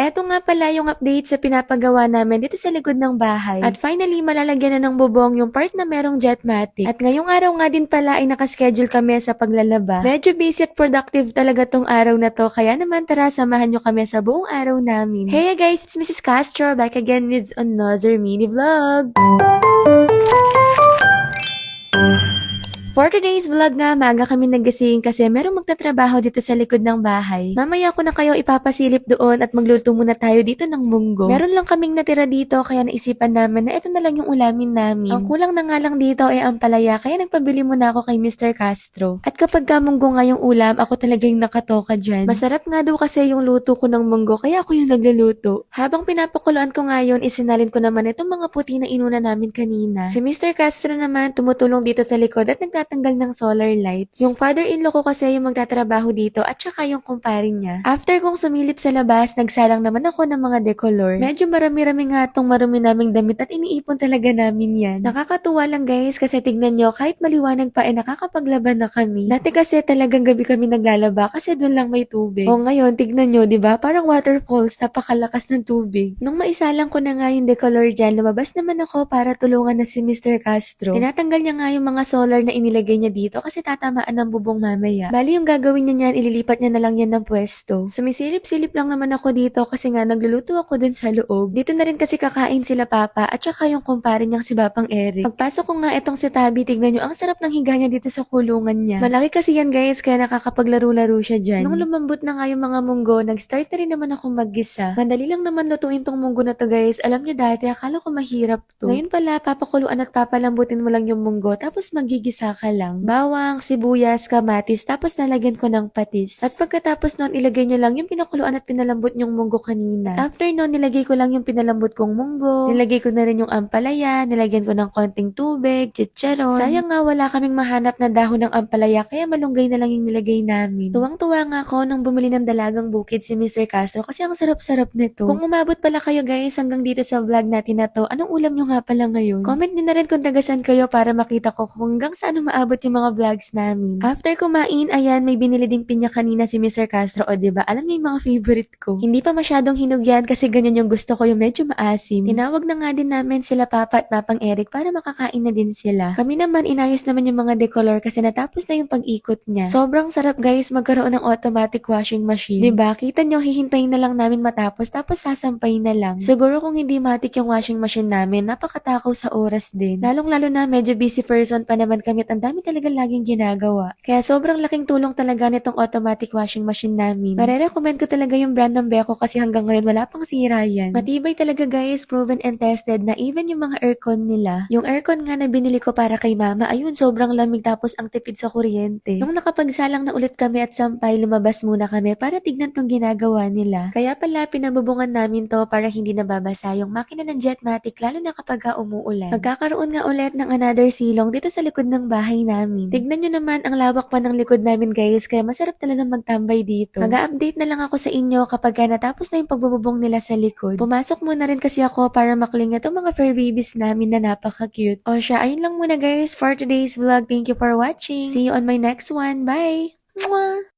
Eto nga pala yung update sa pinapagawa namin dito sa likod ng bahay. At finally, malalagyan na ng bubong yung part na merong jetmatic. At ngayong araw nga din pala ay nakaschedule kami sa paglalaba. Medyo busy at productive talaga tong araw na to. Kaya naman tara, samahan nyo kami sa buong araw namin. Hey guys, it's Mrs. Castro back again with another mini vlog. For today's vlog nga, maaga kami nagising kasi merong magtatrabaho dito sa likod ng bahay. Mamaya ko na kayo ipapasilip doon at magluto muna tayo dito ng munggo. Meron lang kaming natira dito kaya naisipan namin na ito na lang yung ulamin namin. Ang kulang na nga lang dito ay ang palaya kaya nagpabili muna ako kay Mr. Castro. At kapag ka munggo nga yung ulam, ako talaga yung nakatoka dyan. Masarap nga daw kasi yung luto ko ng munggo kaya ako yung nagluluto. Habang pinapakuluan ko nga yun, isinalin ko naman itong mga puti na inuna namin kanina. Si Mr. Castro naman tumutulong dito sa likod at nagtatanggal ng solar lights. Yung father-in-law ko kasi yung magtatrabaho dito at saka yung kumpare niya. After kong sumilip sa labas, nagsalang naman ako ng mga decolor. Medyo marami-rami nga tong marumi naming damit at iniipon talaga namin yan. Nakakatuwa lang guys kasi tignan nyo kahit maliwanag pa ay nakakapaglaban na kami. Dati kasi talagang gabi kami naglalaba kasi doon lang may tubig. O ngayon, tignan nyo, di ba? Parang waterfalls, napakalakas ng tubig. Nung maisalang ko na nga yung decolor dyan, lumabas naman ako para tulungan na si Mr. Castro. Tinatanggal niya nga yung mga solar na inilagay niya dito kasi tatamaan ng bubong mamaya. Bali yung gagawin niya niyan, ililipat niya na lang yan ng pwesto. Sumisilip-silip lang naman ako dito kasi nga nagluluto ako dun sa loob. Dito na rin kasi kakain sila papa at saka yung kumpare niyang si Bapang Eric. Pagpasok ko nga itong si Tabi, tignan nyo, ang sarap ng higa niya dito sa kulungan niya. Malaki kasi yan guys, kaya nakakapaglaro-laro siya dyan. Nung lumambot na nga yung mga munggo, nag-start na rin naman ako maggisa. Madali lang naman lutuin tong munggo na to guys. Alam niyo dati, akala ko mahirap to. Ngayon pala, papakuluan at papalambutin mo lang yung munggo, tapos magigisa ka lang. Bawang, sibuyas, kamatis, tapos lalagyan ko ng patis. At pagkatapos nun, ilagay nyo lang yung pinakuluan at pinalambot yung munggo kanina. After nun, nilagay ko lang yung pinalambot kong munggo, nilagay ko na rin yung ampalaya, nilagyan ko ng konting tubig, chicharon. Sayang nga wala kaming mahanap na dahon ng ampalaya, kaya malunggay na lang yung nilagay namin. Tuwang-tuwa nga ako nung bumili ng dalagang bukid si Mr. Castro kasi ang sarap-sarap nito. Kung umabot pala kayo guys hanggang dito sa vlog natin na to, anong ulam nyo nga pala ngayon? Comment nyo na rin kung tagasan kayo para makita ko kung hanggang saan maabot yung mga vlogs namin. After kumain, ayan, may binili ding pinya kanina si Mr. Castro o ba? Alam niyo yung mga favorite ko. Hindi pa masyadong hinog yan kasi ganyan yung gusto ko yung medyo maasim. Tinawag na nga din namin sila Papa at Papang Eric para makakain na din sila. Kami naman inayos naman yung mga decolor kasi natapos na yung pag-ikot niya. Sobrang sarap guys magkaroon ng automatic washing machine. ba? Kita nyo hihintayin na lang namin matapos tapos sasampay na lang. Siguro kung hindi matik yung washing machine namin, napakatakaw sa oras din. Lalong lalo na medyo busy person pa naman kami at dami talaga laging ginagawa. Kaya sobrang laking tulong talaga nitong automatic washing machine namin. Marerecommend ko talaga yung brand ng Beko kasi hanggang ngayon wala pang sira yan. Matibay talaga guys, proven and tested na even yung mga aircon nila. Yung aircon nga na binili ko para kay mama, ayun sobrang lamig tapos ang tipid sa kuryente. Nung nakapagsalang na ulit kami at sampay, lumabas muna kami para tignan tong ginagawa nila. Kaya pala pinabubungan namin to para hindi nababasa yung makina ng Jetmatic lalo na kapag ka umuulan. Magkakaroon nga ulit ng another silong dito sa likod ng bahay namin. Tignan nyo naman ang lawak pa ng likod namin guys kaya masarap talaga magtambay dito. Mag-update na lang ako sa inyo kapag ka natapos na yung pagbububong nila sa likod. Pumasok muna rin kasi ako para makling itong mga fur babies namin na napaka-cute. O siya, ayun lang muna guys for today's vlog. Thank you for watching. See you on my next one. Bye! Mwah!